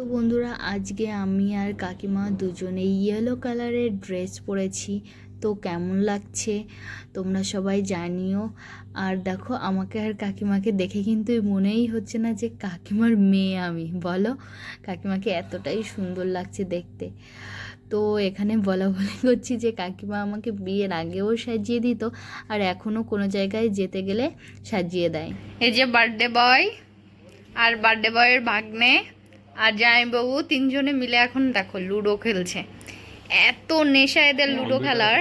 তো বন্ধুরা, আজকে আমি আর কাকিমা দুজনে ইয়েলো কালারের ড্রেস পরেছি। তো কেমন লাগছে? তোমরা সবাই জানিও। আর দেখো, আমাকে আর কাকিমাকে দেখে কিন্তু মনেই হচ্ছে না যে কাকিমার মেয়ে আমি। বলো, কাকিমাকে এতটাই সুন্দর লাগছে দেখতে। তো এখানে বলা বলি করছি যে কাকিমা আমাকে বিয়ের আগেও সাজিয়ে দিত, আর এখনও কোনো জায়গায় যেতে গেলে সাজিয়ে দেয়। এই যে বার্থডে বয় আর বার্থডে বয়ের ভাগ্নে আর জামাইবাবু তিনজনে মিলে এখন দেখো লুডো খেলছে। এত নেশা এদের লুডো খেলার।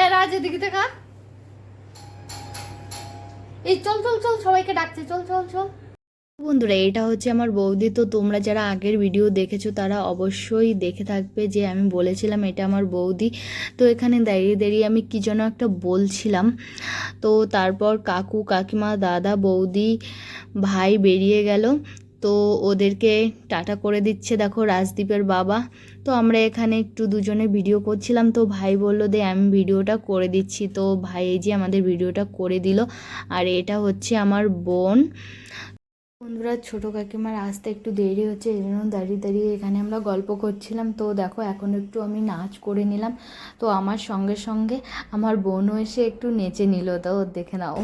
এ রাজ এদিকে দেখা। এই চল চল চল সবাইকে ডাকছে চল চল চল। বন্ধুরা, এটা হচ্ছে আমার বৌদি। তো তোমরা যারা আগের ভিডিও দেখেছ, তারা অবশ্যই দেখে থাকবে যে আমি বলেছিলাম এটা আমার বৌদি। তো এখানে দাঁড়িয়ে দাঁড়িয়ে আমি কী যেন একটা বলছিলাম। তো তারপর কাকু, কাকিমা, দাদা, বৌদি, ভাই বেরিয়ে গেল। তো ওদেরকে টাটা করে দিচ্ছে, দেখো, রাজদীপের বাবা। তো আমরা এখানে একটু দুজনে ভিডিও করছিলাম। তো ভাই বলল, দে, আমি ভিডিওটা করে দিচ্ছি। তো ভাই এই যে আমাদের ভিডিওটা করে দিল। আর এটা হচ্ছে আমার বোন। বন্ধুরা, ছোটো কাকিমার আসতে একটু দেরি হচ্ছে, এই জন্য দাঁড়িয়ে দাঁড়িয়ে এখানে আমরা গল্প করছিলাম। তো দেখো, এখন একটু আমি নাচ করে নিলাম। তো আমার সঙ্গে সঙ্গে আমার বোনও এসে একটু নেচে নিল। তো দেখে নাও।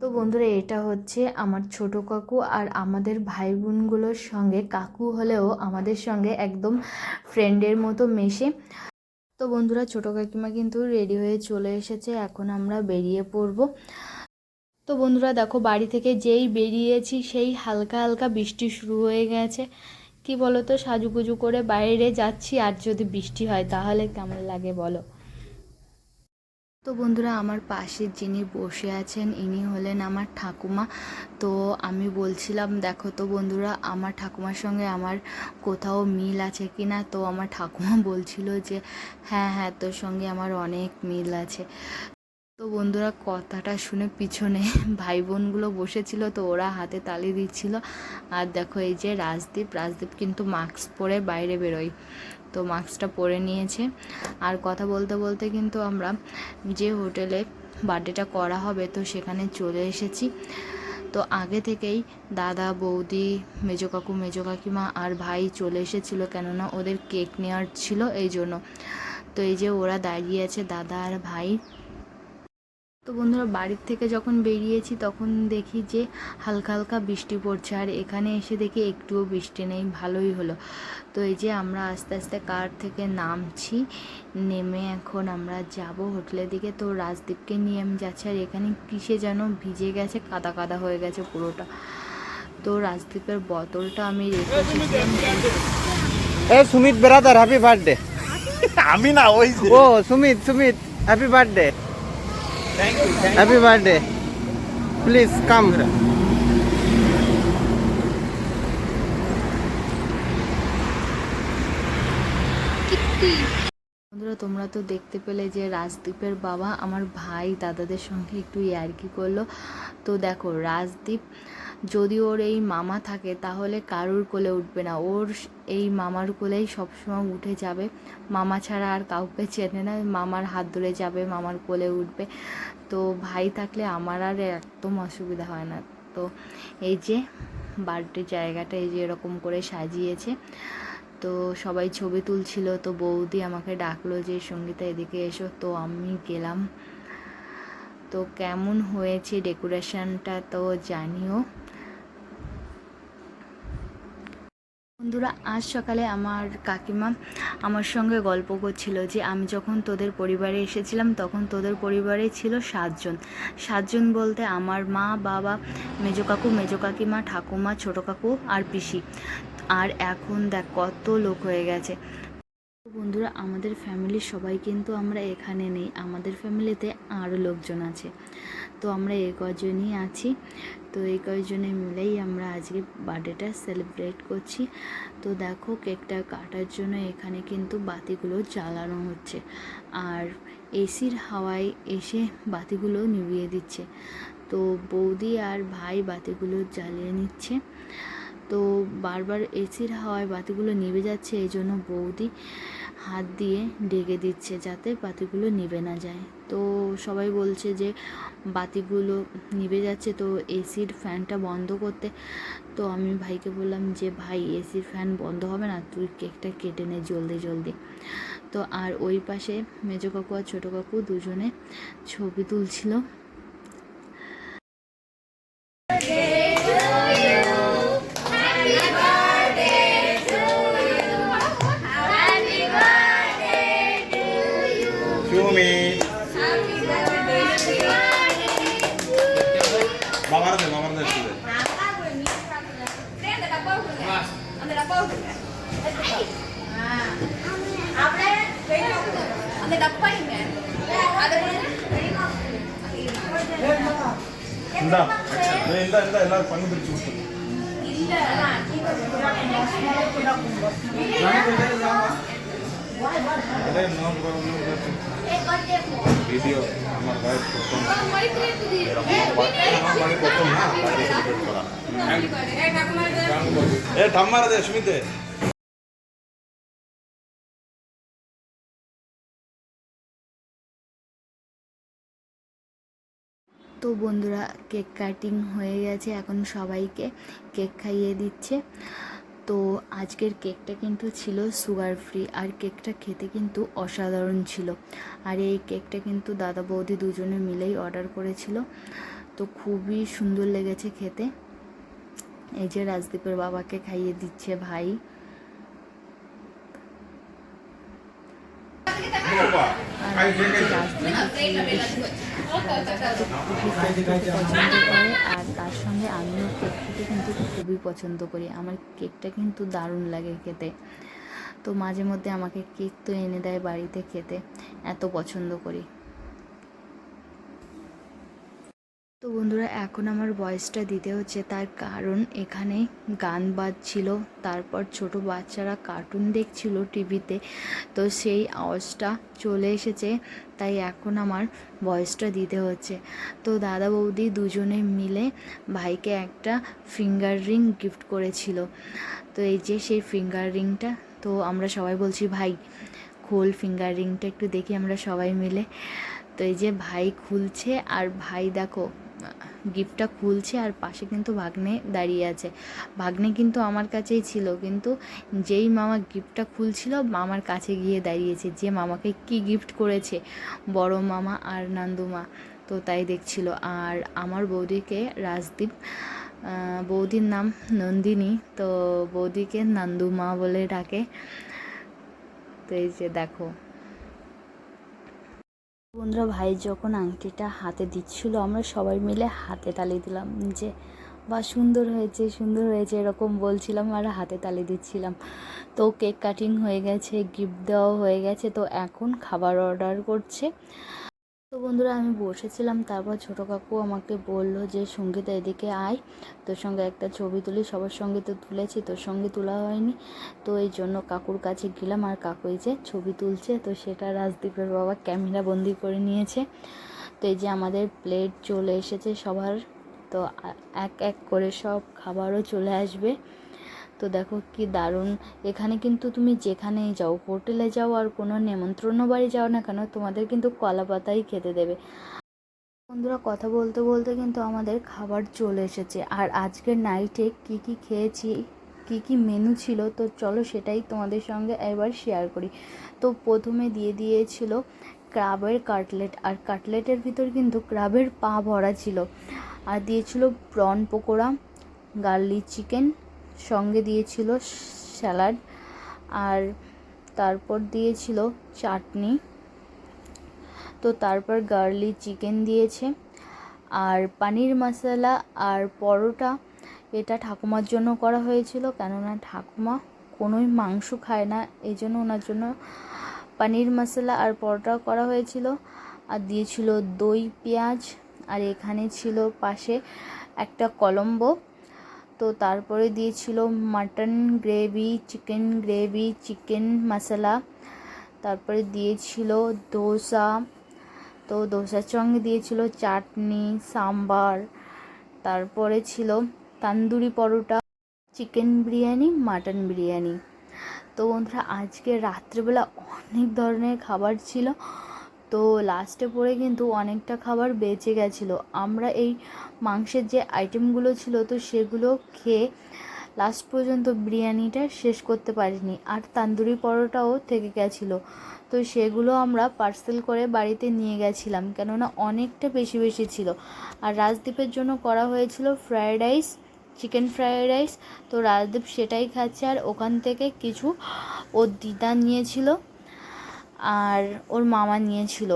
তো বন্ধুরা, এটা হচ্ছে আমার ছোট কাকু আর আমাদের ভাই বোনগুলোর সঙ্গে। কাকু হলেও আমাদের সঙ্গে একদম ফ্রেন্ডের মতো মেশে। তো বন্ধুরা, ছোটো কাকিমা কিন্তু রেডি হয়ে চলে এসেছে। এখন আমরা বেরিয়ে পড়ব। তো বন্ধুরা, দেখো, বাড়ি থেকে যেই বেরিয়েছি, সেই হালকা হালকা বৃষ্টি শুরু হয়ে গেছে। কি বলো তো সাজুগুজু করে বাইরে যাচ্ছি, আর যদি বৃষ্টি হয়, তাহলে কেমন লাগে বলো? তো বন্ধুরা, আমার পাশে যিনি বসে আছেন, ইনি হলেন আমার ঠাকুমা। তো আমি বলছিলাম, দেখো তো বন্ধুরা, আমার ঠাকুমার সঙ্গে আমার কোথাও মিল আছে কি না তো আমার ঠাকুমা বলছিল যে হ্যাঁ হ্যাঁ তোর সঙ্গে আমার অনেক মিল আছে। তো বন্ধুরা, কথাটা শুনে পিছনে ভাই বোনগুলো বসেছিল, তো ওরা হাতে তালি দিচ্ছিল। আর দেখো, এই যে রাজদীপ রাজদীপ কিন্তু মাস্ক পরে বাইরে বেরোয়। তো মাস্কটা পরে নিয়েছে। আর কথা বলতে বলতে কিন্তু আমরা যে হোটেলে বার্থডেটা করা হবে তো সেখানে চলে এসেছি। তো আগে থেকেই দাদা, বৌদি, মেজো কাকু, মেজো কাকিমা আর ভাই চলে এসেছিল কেননা ওদের কেক নেওয়ার ছিল এই জন্য তো এই যে ওরা দাঁড়িয়ে আছে, দাদা আর ভাই। তো বন্ধুরা বাড়ির থেকে যখন বেরিয়েছি তখন দেখি যে হালকা হালকা বৃষ্টি পড়ছে। আর এখানে এসে দেখি একটুও বৃষ্টি নেই ভালোই হলো। তো এই যে আমরা আস্তে আস্তে কার থেকে নামছি নেমে এখন আমরা যাব হোটেলের দিকে। তো রাজদীপকে নিয়ে আমি যাচ্ছি আর এখানে কিসে যেন ভিজে গেছে কাদা কাদা হয়ে গেছে পুরোটা। তো রাজদীপের বোতলটা আমি রেখে এ সুমিত ব্রাদার হ্যাপি বার্থডে আমি না ওই ও Sumit Sumit happy birthday happy birthday please come বন্ধুরা, তোমরা তো দেখতে পেলে যে রাজদীপের বাবা আমার ভাই, দাদাদের সঙ্গে একটু ইয়ার্কি করল। তো দেখো, রাজদীপ যদি ওর এই মামা থাকে, তাহলে কারুর কোলে উঠবে না। ওর এই মামার কোলেই সবসময় উঠে যাবে। মামা ছাড়া আর কাউকে চেনে না, মামার হাত ধরে যাবে, মামার কোলে উঠবে। তো ভাই থাকলে আমার আর একদম অসুবিধা হয় না। তো এই যে বার্থডে জায়গাটা এই যে এরকম করে সাজিয়েছে। তো সবাই ছবি তুলছিল, তো বৌদি আমাকে ডাকলো যে, সঙ্গীতা, এদিকে এসো। তো আমি গেলাম। তো কেমন হয়েছে ডেকোরেশনটা তো জানিও। বন্ধুরা, আজ সকালে আমার কাকিমা আমার সঙ্গে গল্প করছিল যে আমি যখন তোদের পরিবারে এসেছিলাম তখন তোদের পরিবারে ছিল সাতজন। সাতজন বলতে আমার মা, বাবা, মেজো কাকু, মেজো কাকিমা, ঠাকুমা, ছোটো কাকু আর পিসি। আর এখন দেখ কত লোক হয়ে গেছে। বন্ধুরা, আমাদের ফ্যামিলির সবাই কিন্তু আমরা এখানে নেই। আমাদের ফ্যামিলিতে আরও লোকজন আছে। তো আমরা এই কজনই আছি। তো এই কয়জনে মিলেই আমরা আজকে বার্থডেটা সেলিব্রেট করছি। তো দেখো কেকটা কাটার জন্য এখানে কিন্তু বাতিগুলো জ্বালানো হচ্ছে। আর এসির হাওয়ায় এসে বাতিগুলো নিভিয়ে দিচ্ছে। তো বৌদি আর ভাই বাতিগুলো জ্বালিয়ে নিচ্ছে। তো বারবার এসির হাওয়ায় বাতিগুলো নিভে যাচ্ছে, এই জন্য বৌদি হাত দিয়ে ডেকে দিচ্ছে যাতে বাতিগুলো নিভে না যায়। তো সবাই বলছে যে বাতিগুলো নিভে যাচ্ছে, তো এসির ফ্যানটা বন্ধ করতে। তো আমি ভাইকে বললাম যে, ভাই, এসির ফ্যান বন্ধ হবে না? তুই কেকটা কেটে নে জলদি জলদি। তো আর ওই পাশে মেজো কাকু আর ছোটো কাকু দুজনে ছবি তুলছিল। ಇಂದ ಇಂದ ಇಂದ ಎಲ್ಲ ಪಂಗು ಬಿಚ್ಚು ভিডিও আমার ভাই প্রথম মানে প্রথম না সেলিব্রেট করা এ ঠাম্মার দে সুমিতে তো বন্ধুরা, কেক কাটিং হয়ে গেছে, এখন সবাইকে কেক খাইয়ে দিচ্ছে। তো আজকের কেকটা কিন্তু ছিল সুগার ফ্রি আর কেকটা খেতে কিন্তু অসাধারণ ছিল। আর এই কেকটা কিন্তু দাদা বৌদি দুজনে মিলেই অর্ডার করেছিল। তো খুবই সুন্দর লেগেছে খেতে। এই যে রাজদীপের বাবাকে খাইয়ে দিচ্ছে ভাই। আর আর তার সঙ্গে আমিও কেক খেতে কিন্তু খুবই পছন্দ করি। আমার কেকটা কিন্তু দারুণ লাগে খেতে। তো মাঝে মধ্যে আমাকে কেক তো এনে দেয় বাড়িতে খেতে। এত পছন্দ করি। তো বন্ধুরা, এখন আমার ভয়েসটা দিতে হচ্ছে। তার কারণ এখানে গান বাজছিল, তারপর ছোট বাচ্চারা কার্টুন দেখছিল টিভিতে। তো সেই আওয়াজটা চলে এসেছে, তাই এখন আমার ভয়েসটা দিতে হচ্ছে। তো দাদা বৌদি দুজনে মিলে ভাইকে একটা ফিঙ্গার রিং গিফট করেছিল। তো এই যে সেই ফিঙ্গার রিংটা তো আমরা সবাই বলছি, ভাই, খোল ফিঙ্গার রিংটা একটু দেখি আমরা সবাই মিলে। তো এই যে ভাই খুলছে, আর ভাই দেখো গিফটটা খুলছে আর পাশে কিন্তু ভাগ্নে দাঁড়িয়ে আছে। ভাগ্নে কিন্তু আমার কাছেই ছিল, কিন্তু যেই মামা গিফটটা খুলছিল, মামার কাছে গিয়ে দাঁড়িয়েছে যে মামাকে কি গিফট করেছে, বড় মামা আর নান্দুমা তো তাই দেখছিল। আর আমার বৌদিকে রাজদীপ বৌদির নাম নন্দিনী, তো বৌদিকে নান্দুমা বলে ডাকে। তো এই যে দেখো। বন্ধুরা, ভাই যখন আংটিটা হাতে দিচ্ছিল, আমরা সবাই মিলে হাতে তালি দিলাম। যে, বা, সুন্দর হয়েছে সুন্দর হয়েছে, এরকম বলছিলাম, আর হাতে তালি দিচ্ছিলাম। তো কেক কাটিং হয়ে গেছে, গিফট দেওয়া হয়ে গেছে, তো এখন খাবার অর্ডার করছে। তো বন্ধুরা, আমি বসেছিলাম, তারপর ছোটো কাকু আমাকে বলল যে, সঙ্গীতা, এদিকে আয়। তোর সঙ্গে একটা ছবি তুলি, সবার সঙ্গে তো তুলেছি, তোর সঙ্গে তোলা হয়নি। তো এই জন্য কাকুর কাছে গেলাম, আর কাকু এই যে ছবি তুলছে, তো সেটা রাজদীপের বাবা ক্যামেরা বন্দি করে নিয়েছে। তো এই যে আমাদের প্লেট চলে এসেছে সবার, তো এক এক করে সব খাবারও চলে আসবে। তো দেখো কি দারুণ। এখানে কিন্তু তুমি যেখানেই যাও, হোটেলে যাও আর কোনো নেমন্ত্রণ বাড়ি যাও না কেন, তোমাদের কিন্তু কলা পাতাই খেতে দেবে। বন্ধুরা, কথা বলতে বলতে কিন্তু আমাদের খাবার চলে এসেছে। আর আজকের নাইটে কি কি খেয়েছি, কি কি মেনু ছিল, তো চলো সেটাই তোমাদের সঙ্গে একবার শেয়ার করি। তো প্রথমে দিয়ে দিয়েছিল ক্রাবের কাটলেট আর কাটলেটের ভিতর কিন্তু ক্রাবের পা ভরা ছিল। আর দিয়েছিল প্রন পকোড়া গার্লিক চিকেন সঙ্গে দিয়েছিল স্যালাড আর তারপর দিয়েছিল চাটনি। তো তারপর গার্লিক চিকেন দিয়েছে। আর পানির মশলা আর পরোটা এটা ঠাকুমার জন্য করা হয়েছিল। কেননা ঠাকুমা কোনোই মাংস খায় না, এই জন্য ওনার জন্য পানির মশলা আর পরোটা করা হয়েছিল। আর দিয়েছিল দই, পেঁয়াজ। আর এখানে ছিল পাশে একটা কলম্বো। তো তারপরে দিয়েছিল mutton gravy, chicken gravy, chicken masala. তারপরে দিয়েছিল দোসা। তো দোসার সঙ্গে দিয়েছিল চাটনি, সাম্বার। তারপরে ছিল তান্দুরি পরোটা, চিকেন বিরিয়ানি, মাটন বিরিয়ানি। তো বন্ধুরা, আজকে রাত্রেবেলা অনেক ধরনের খাবার ছিল। তো লাস্টে পরে কিন্তু অনেকটা খাবার বেঁচে গেছিল। আমরা এই মাংসের যে আইটেমগুলো ছিল তো সেগুলো খেয়ে লাস্ট পর্যন্ত বিরিয়ানিটা শেষ করতে পারিনি। আর তান্দুরি পরোটাও থেকে গেছিল। তো সেগুলো আমরা পার্সেল করে বাড়িতে নিয়ে গেছিলাম। কেননা অনেকটা বেশি বেশি ছিল। আর রাজদীপের জন্য করা হয়েছিল fried rice chicken fried rice তো রাজদীপ সেটাই খাচ্ছে। আর ওখান থেকে কিছু ওর দিদা নিয়েছিল। আর ওর মামা নিয়েছিল।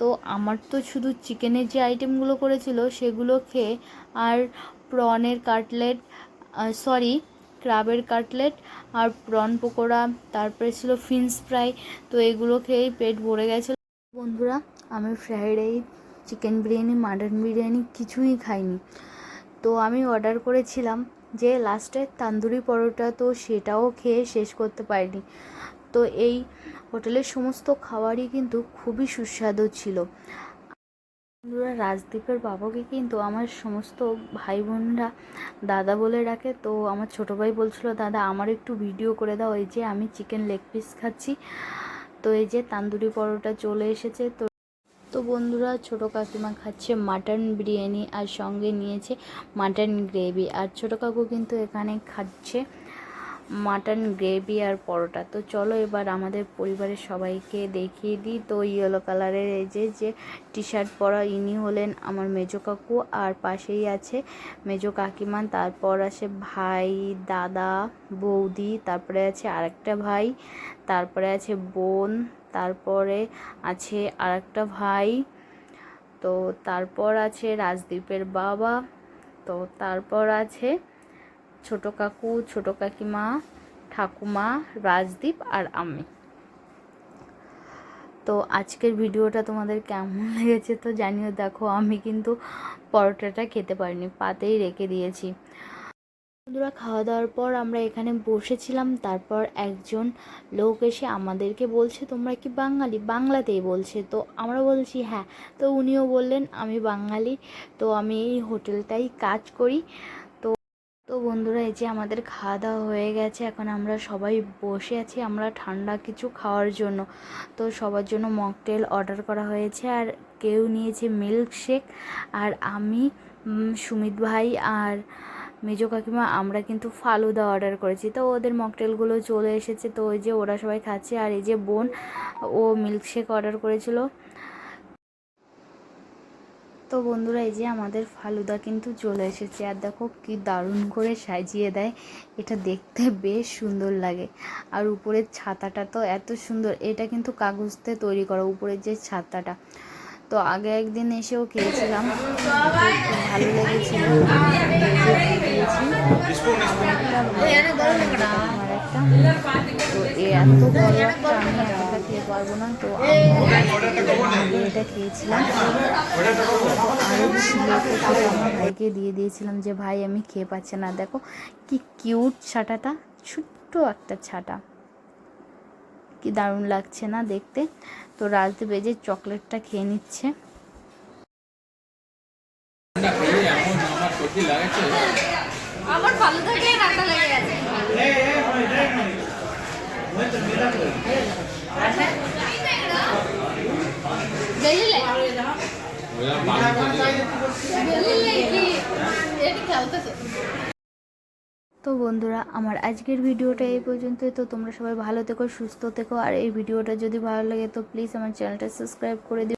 তো আমার তো শুধু চিকেনের যে আইটেমগুলো করেছিল সেগুলো খেয়ে আর প্রনের কাটলেট সরি ক্রাবের কাটলেট আর প্রন পকোড়া, তারপরে ছিল ফিন্স ফ্রাই তো এগুলো খেয়েই পেট ভরে গেছিল। বন্ধুরা, আমি fried rice chicken biryani mutton biryani কিছুই খাইনি। তো আমি অর্ডার করেছিলাম যে লাস্টে তান্দুরি পরোটা, তো সেটাও খেয়ে শেষ করতে পারিনি। তো এই হোটেলের সমস্ত খাবারই কিন্তু খুবই সুস্বাদু ছিল। বন্ধুরা রাজদীপের বাবাকে কিন্তু আমার সমস্ত ভাই বোনরা দাদা বলে ডাকে। তো আমার ছোটো ভাই বলছিল, দাদা, আমার একটু ভিডিও করে দাও। এই যে আমি চিকেন লেগ পিস খাচ্ছি। তো এই যে তান্দুরি পরোটা চলে এসেছে। তো তো বন্ধুরা, ছোটো কাকিমা খাচ্ছে মাটন বিরিয়ানি আর সঙ্গে নিয়েছে মাটন গ্রেভি। আর ছোটো কাকু কিন্তু এখানে খাচ্ছে মাটন, গ্রেভি আর পরোটা। তো চলো এবার আমাদের পরিবারের সবাইকে দেখিয়ে দিই। তো ইয়েলো কালারের এই যে যে টি শার্ট পরা ইনি হলেন আমার মেজো কাকু আর পাশেই আছে মেজো কাকিমা। তারপর আছে ভাই, দাদা, বৌদি, তারপরে আছে আরেকটা ভাই, তারপরে আছে বোন, তারপরে আছে আরেকটা ভাই, তো তারপর আছে রাজদীপের বাবা, তো তারপর আছে ছোটো কাকু, ছোটো কাকিমা, ঠাকুমা, রাজদীপ আর আমি। তো আজকের ভিডিওটা তোমাদের কেমন লেগেছে তো জানিও, দেখো আমি কিন্তু পরোটাটা খেতে পারিনি, পাতেই রেখে দিয়েছি। বন্ধুরা খাওয়া দাওয়ার পর আমরা এখানে বসেছিলাম, তারপর একজন লোক এসে আমাদেরকে বলছে, তোমরা কি বাঙালি? বাংলাতেই বলছে। তো আমরা বলছি হ্যাঁ। তো উনিও বললেন, আমি বাঙালি। তো আমি এই হোটেলটাই কাজ করি। তো বন্ধুরা, এই যে আমাদের খাওয়া দাওয়া হয়ে গেছে। এখন আমরা সবাই বসে আছি আমরা ঠান্ডা কিছু খাওয়ার জন্য। তো সবার জন্য মকটেল অর্ডার করা হয়েছে আর কেউ নিয়েছে মিল্ক শেক আর আমি সুমিত ভাই আর মেজো কাকিমা আমরা কিন্তু ফালুদা অর্ডার করেছি। তো ওদের মকটেলগুলো চলে এসেছে। তো ওই যে ওরা সবাই খাচ্ছে। আর এই যে বোন, ও মিল্কশেক অর্ডার করেছিল। তো বন্ধুরা এই যে আমাদের ফালুদা কিন্তু চলে এসেছে। আর দেখো কি দারুণ করে সাজিয়ে দেয়। এটা দেখতে বেশ সুন্দর লাগে। আর উপরের ছাতাটা তো এত সুন্দর। এটা কিন্তু কাগজতে তৈরি করা উপরের যে ছাতাটা। তো আগে একদিন এসেও খেয়েছিলাম। ভালো লেগেছিল। দিয়েছি আরেকটা তো এত বড় একটা আমি পারব না, তো এটা খেয়েছিলাম। আরও তো আমার ভাইকে দিয়ে দিয়েছিলাম যে, ভাই, আমি খেয়ে পাচ্ছি না। দেখো, কি কিউট ছাটাটা, ছোট্ট একটা ছাটা। কি দারুণ লাগছে না দেখতে। তো রাজদীপ এই যে চকলেটটা খেয়ে নিচ্ছে। আমার ভালো থাকে লেগে গেছে বেলিলে বেলিলে কি এটি খেলতেছে তো বন্ধুরা, আমার আজকের ভিডিওটা এই পর্যন্তই। তো তোমরা সবাই ভালো থেকো, সুস্থ থেকো। আর এই ভিডিওটা যদি ভালো লাগে, তো প্লিজ আমার চ্যানেলটা সাবস্ক্রাইব করে দিও।